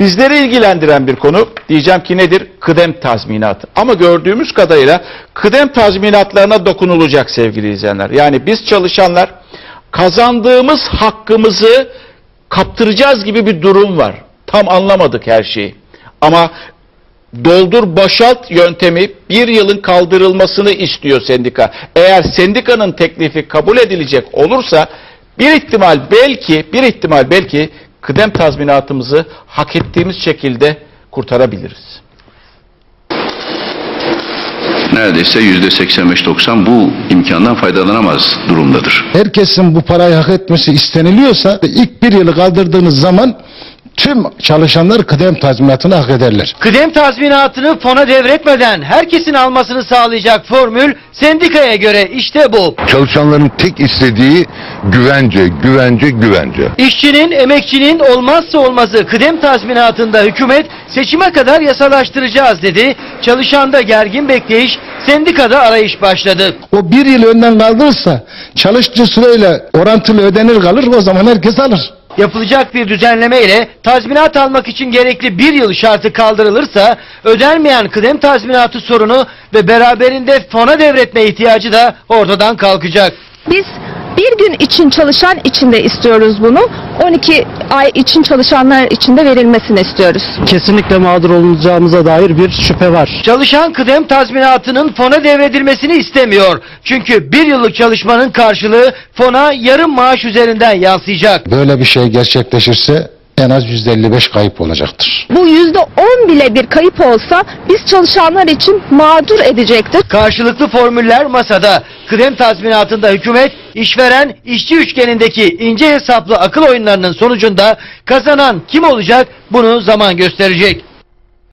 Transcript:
Bizleri ilgilendiren bir konu diyeceğim ki nedir? Kıdem tazminatı. Ama gördüğümüz kadarıyla kıdem tazminatlarına dokunulacak sevgili izleyenler. Yani biz çalışanlar kazandığımız hakkımızı kaptıracağız gibi bir durum var. Tam anlamadık her şeyi. Ama doldur boşalt yöntemi bir yılın kaldırılmasını istiyor sendika. Eğer sendikanın teklifi kabul edilecek olursa bir ihtimal belki bir ihtimal belki kıdem tazminatımızı hak ettiğimiz şekilde kurtarabiliriz. neredeyse yüzde 85-90 bu imkandan faydalanamaz durumdadır. herkesin bu parayı hak etmesi isteniliyorsa ilk bir yılı kaldırdığınız zaman tüm çalışanlar kıdem tazminatını hak ederler. Kıdem tazminatını fona devretmeden herkesin almasını sağlayacak formül sendikaya göre işte bu. Çalışanların tek istediği güvence, güvence, güvence. İşçinin, emekçinin olmazsa olmazı kıdem tazminatında hükümet seçime kadar yasalaştıracağız dedi. Çalışanda gergin bekleyiş, sendikada arayış başladı. O bir yıl önden kaldırırsa çalıştığı süreyle orantılı ödenir kalır o zaman herkes alır. Yapılacak bir düzenleme ile tazminat almak için gerekli bir yıl şartı kaldırılırsa ödenmeyen kıdem tazminatı sorunu ve beraberinde fona devretme ihtiyacı da ortadan kalkacak. Biz bir gün için çalışan için de istiyoruz bunu. 12 ay için çalışanlar için de verilmesini istiyoruz. kesinlikle mağdur olacağımıza dair bir şüphe var. Çalışan kıdem tazminatının fona devredilmesini istemiyor. Çünkü bir yıllık çalışmanın karşılığı fona yarım maaş üzerinden yansıyacak. Böyle bir şey gerçekleşirse en az %55 kayıp olacaktır. Bu %10 bile bir kayıp olsa biz çalışanlar için mağdur edecektir. Karşılıklı formüller masada. Kıdem tazminatında hükümet, işveren, işçi üçgenindeki ince hesaplı akıl oyunlarının sonucunda kazanan kim olacak bunu zaman gösterecek.